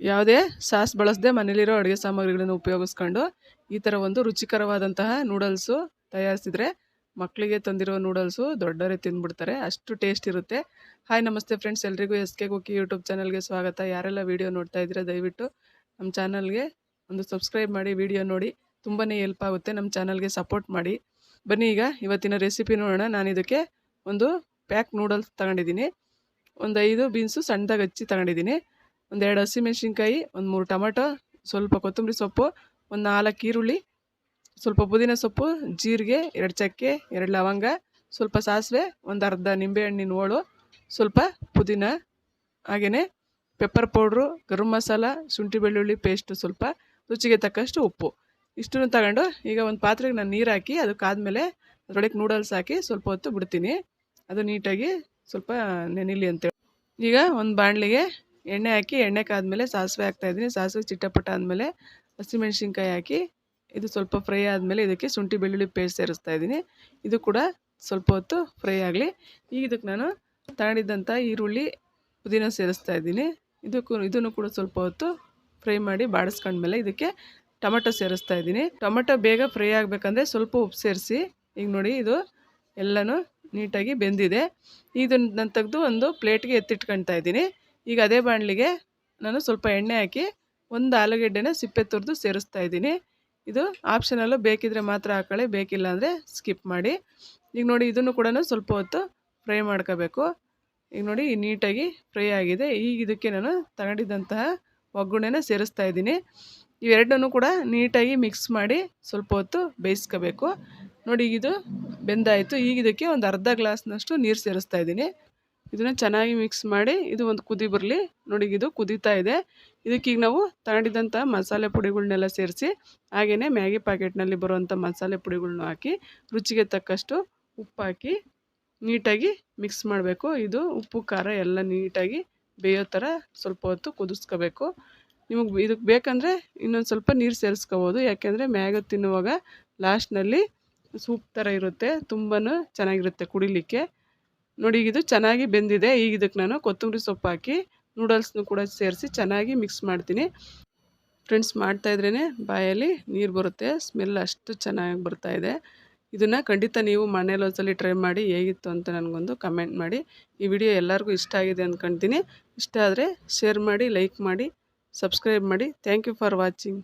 ಯಾವುದೇ ಸಾಸ್ ಬಳಸದೆ ಮನೇಲಿರೋ ಅಡುಗೆ ಸಾಮಗ್ರಿಗಳನ್ನು ಉಪಯೋಗಿಸ್ಕೊಂಡು ಈ ಥರ ಒಂದು ರುಚಿಕರವಾದಂತಹ ನೂಡಲ್ಸು ತಯಾರಿಸಿದರೆ ಮಕ್ಕಳಿಗೆ ತಂದಿರೋ ನೂಡಲ್ಸು ದೊಡ್ಡವರೇ ತಿಂದ್ಬಿಡ್ತಾರೆ ಅಷ್ಟು ಟೇಸ್ಟ್ ಇರುತ್ತೆ. ಹಾಯ್, ನಮಸ್ತೆ ಫ್ರೆಂಡ್ಸ್. ಎಲ್ರಿಗೂ ಎಸ್ ಕೆ ಕುಕ್ಕಿ ಯೂಟ್ಯೂಬ್ ಚಾನಲ್ಗೆ ಸ್ವಾಗತ. ಯಾರೆಲ್ಲ ವೀಡಿಯೋ ನೋಡ್ತಾ ಇದ್ದೀರಾ, ದಯವಿಟ್ಟು ನಮ್ಮ ಚಾನಲ್ಗೆ ಒಂದು ಸಬ್ಸ್ಕ್ರೈಬ್ ಮಾಡಿ, ವಿಡಿಯೋ ನೋಡಿ. ತುಂಬಾ ಹೆಲ್ಪ್ ಆಗುತ್ತೆ. ನಮ್ಮ ಚಾನಲ್ಗೆ ಸಪೋರ್ಟ್ ಮಾಡಿ. ಬನ್ನಿ, ಈಗ ಇವತ್ತಿನ ರೆಸಿಪಿ ನೋಡೋಣ. ನಾನು ಇದಕ್ಕೆ ಒಂದು ಪ್ಯಾಕ್ ನೂಡಲ್ಸ್ ತಗೊಂಡಿದ್ದೀನಿ. ಒಂದು ಐದು ಬೀನ್ಸು ಸಣ್ಣದಾಗಿ ಹಚ್ಚಿ ತಗೊಂಡಿದ್ದೀನಿ. ಒಂದು ಎರಡು ಹಸಿಮೆಣ್ಸಿನ್ಕಾಯಿ ಒಂದು ಮೂರು ಟೊಮೆಟೊ, ಸ್ವಲ್ಪ ಕೊತ್ತಂಬರಿ ಸೊಪ್ಪು, ಒಂದು ನಾಲ್ಕು ಈರುಳ್ಳಿ, ಸ್ವಲ್ಪ ಪುದೀನ ಸೊಪ್ಪು, ಜೀರಿಗೆ, ಎರಡು ಚಕ್ಕೆ, ಎರಡು ಲವಂಗ, ಸ್ವಲ್ಪ ಸಾಸಿವೆ, ಒಂದು ಅರ್ಧ ನಿಂಬೆಹಣ್ಣಿನ ಹೋಳು ಸ್ವಲ್ಪ ಪುದೀನ ಹಾಗೆಯೇ ಪೆಪ್ಪರ್ ಪೌಡ್ರು ಗರಂ ಮಸಾಲ, ಶುಂಠಿ ಬೆಳ್ಳುಳ್ಳಿ ಪೇಸ್ಟು ಸ್ವಲ್ಪ, ರುಚಿಗೆ ತಕ್ಕಷ್ಟು ಉಪ್ಪು. ಇಷ್ಟನ್ನು ತಗೊಂಡು ಈಗ ಒಂದು ಪಾತ್ರೆಗೆ ನಾನು ನೀರು ಹಾಕಿ ಅದಕ್ಕಾದಮೇಲೆ ಅದರೊಳಗೆ ನೂಡಲ್ಸ್ ಹಾಕಿ ಸ್ವಲ್ಪ ಹೊತ್ತು ಬಿಡ್ತೀನಿ. ಅದು ನೀಟಾಗಿ ಸ್ವಲ್ಪ ನೆನಿಲಿ ಅಂತೇಳಿ. ಈಗ ಒಂದು ಬಾಣಲಿಗೆ ಎಣ್ಣೆ ಹಾಕಿ, ಎಣ್ಣೆ ಕಾದ್ಮೇಲೆ ಸಾಸಿವೆ ಹಾಕ್ತಾಯಿದ್ದೀನಿ ಸಾಸಿವೆ ಚಿಟ್ಟಪಟ್ಟ ಆದಮೇಲೆ ಹಸಿಮೆಣಸಿನ್ಕಾಯಿ ಹಾಕಿ, ಇದು ಸ್ವಲ್ಪ ಫ್ರೈ ಆದಮೇಲೆ ಇದಕ್ಕೆ ಶುಂಠಿ, ಬೆಳ್ಳುಳ್ಳಿ ಪೇಸ್ಟ್ ಸೇರಿಸ್ತಾ ಇದ್ದೀನಿ. ಇದು ಕೂಡ ಸ್ವಲ್ಪ ಹೊತ್ತು ಫ್ರೈ ಆಗಲಿ. ಈಗ ಇದಕ್ಕೆ ನಾನು ತಗೊಂಡಿದ್ದಂಥ ಈರುಳ್ಳಿ ಪುದೀನ ಸೇರಿಸ್ತಾ ಇದ್ದೀನಿ. ಇದಕ್ಕೂ, ಇದನ್ನು ಕೂಡ ಸ್ವಲ್ಪ ಹೊತ್ತು ಫ್ರೈ ಮಾಡಿ ಬಾಡಿಸ್ಕೊಂಡ್ಮೇಲೆ ಇದಕ್ಕೆ ಟೊಮೆಟೊ ಸೇರಿಸ್ತಾ ಇದ್ದೀನಿ. ಟೊಮೆಟೊ ಬೇಗ ಫ್ರೈ ಆಗಬೇಕಂದ್ರೆ ಸ್ವಲ್ಪ ಉಪ್ಪು ಸೇರಿಸಿ, ಈಗ ನೋಡಿ ಇದು ಎಲ್ಲನೂ ನೀಟಾಗಿ ಬೆಂದಿದೆ. ಇದನ್ನು ನಾನು ತೆಗೆದು ಒಂದು ಪ್ಲೇಟ್ಗೆ ಎತ್ತಿಟ್ಕೊಳ್ತಾ ಇದ್ದೀನಿ. ಈಗ ಅದೇ ಬಾಣಲಿಗೆ ನಾನು ಸ್ವಲ್ಪ ಎಣ್ಣೆ ಹಾಕಿ ಒಂದು ಆಲೂಗಡ್ಡೆನ ಸಿಪ್ಪೆ ತುರಿದು ಸೇರಿಸ್ತಾ ಇದ್ದೀನಿ. ಇದು ಆಪ್ಷನಲ್ಲೂ ಬೇಕಿದ್ರೆ ಮಾತ್ರ ಹಾಕೊಳ್ಳಿ, ಬೇಕಿಲ್ಲ ಅಂದರೆ ಸ್ಕಿಪ್ ಮಾಡಿ. ಈಗ ನೋಡಿ ಇದನ್ನು ಕೂಡ ಸ್ವಲ್ಪ ಹೊತ್ತು ಫ್ರೈ ಮಾಡ್ಕೋಬೇಕು. ಈಗ ನೋಡಿ ನೀಟಾಗಿ ಫ್ರೈ ಆಗಿದೆ. ಈಗ ಇದಕ್ಕೆ ನಾನು ತಗೊಂಡಿದ್ದಂತಹ ಒಗ್ಗರಣೆನ ಸೇರಿಸ್ತಾ ಇದ್ದೀನಿ. ಇವೆರಡನ್ನೂ ಕೂಡ ನೀಟಾಗಿ ಮಿಕ್ಸ್ ಮಾಡಿ ಸ್ವಲ್ಪ ಹೊತ್ತು ಬೇಯಿಸ್ಕೋಬೇಕು. ನೋಡಿ ಇದು ಬೆಂದಾಯಿತು. ಈಗ ಇದಕ್ಕೆ ಒಂದು ಅರ್ಧ ಗ್ಲಾಸ್ನಷ್ಟು ನೀರು ಸೇರಿಸ್ತಾ ಇದ್ದೀನಿ. ಇದನ್ನು ಚೆನ್ನಾಗಿ ಮಿಕ್ಸ್ ಮಾಡಿ ಇದು ಒಂದು ಕುದಿ ಬರಲಿ. ನೋಡಿ ಇದು ಕುದೀತಾ ಇದೆ. ಇದಕ್ಕೀಗ ನಾವು ತಗೊಂಡಿದ್ದಂಥ ಮಸಾಲೆ ಪುಡಿಗಳನ್ನೆಲ್ಲ ಸೇರಿಸಿ ಹಾಗೆಯೇ ಮ್ಯಾಗಿ ಪ್ಯಾಕೆಟ್ನಲ್ಲಿ ಬರುವಂಥ ಮಸಾಲೆ ಪುಡಿಗಳ್ನ ಹಾಕಿ, ರುಚಿಗೆ ತಕ್ಕಷ್ಟು ಉಪ್ಪು ಹಾಕಿ ನೀಟಾಗಿ ಮಿಕ್ಸ್ ಮಾಡಬೇಕು. ಇದು ಉಪ್ಪು, ಖಾರ ಎಲ್ಲ ನೀಟಾಗಿ ಬೇಯೋ ಥರ ಸ್ವಲ್ಪ ಹೊತ್ತು ಕುದಿಸ್ಕೋಬೇಕು. ನಿಮಗೆ ಇದಕ್ಕೆ ಬೇಕಂದರೆ ಇನ್ನೊಂದು ಸ್ವಲ್ಪ ನೀರು ಸೇರಿಸ್ಕೋಬೋದು. ಯಾಕೆಂದರೆ ಮ್ಯಾಗ ತಿನ್ನುವಾಗ ಲಾಸ್ಟ್ನಲ್ಲಿ ಸೂಪ್ ಥರ ಇರುತ್ತೆ. ತುಂಬಾ ಚೆನ್ನಾಗಿರುತ್ತೆ ಕುಡಿಲಿಕ್ಕೆ. ನೋಡಿ ಇದು ಚೆನ್ನಾಗಿ ಬೆಂದಿದೆ. ಈಗ ಇದಕ್ಕೆ ನಾನು ಕೊತ್ತಂಬರಿ ಸೊಪ್ಪು ಹಾಕಿ ನೂಡಲ್ಸ್ನು ಕೂಡ ಸೇರಿಸಿ ಚೆನ್ನಾಗಿ ಮಿಕ್ಸ್ ಮಾಡ್ತೀನಿ. ಫ್ರೆಂಡ್ಸ್ ಮಾಡ್ತಾಯಿದ್ರೇ ಬಾಯಲ್ಲಿ ನೀರು ಬರುತ್ತೆ ಸ್ಮೆಲ್ ಅಷ್ಟು ಚೆನ್ನಾಗಿ ಬರ್ತಾಯಿದೆ ಇದನ್ನು ಖಂಡಿತ ನೀವು ಮನೇಲಿ ಒಂದ್ಸಲಿ ಟ್ರೈ ಮಾಡಿ ಹೇಗಿತ್ತು ಅಂತ ನನಗೊಂದು ಕಮೆಂಟ್ ಮಾಡಿ. ಈ ವಿಡಿಯೋ ಎಲ್ಲರಿಗೂ ಇಷ್ಟ ಆಗಿದೆ ಅಂದ್ಕೊಳ್ತೀನಿ ಇಷ್ಟ ಆದರೆ ಶೇರ್ ಮಾಡಿ ಲೈಕ್ ಮಾಡಿ ಸಬ್ಸ್ಕ್ರೈಬ್ ಮಾಡಿ. Thank you for watching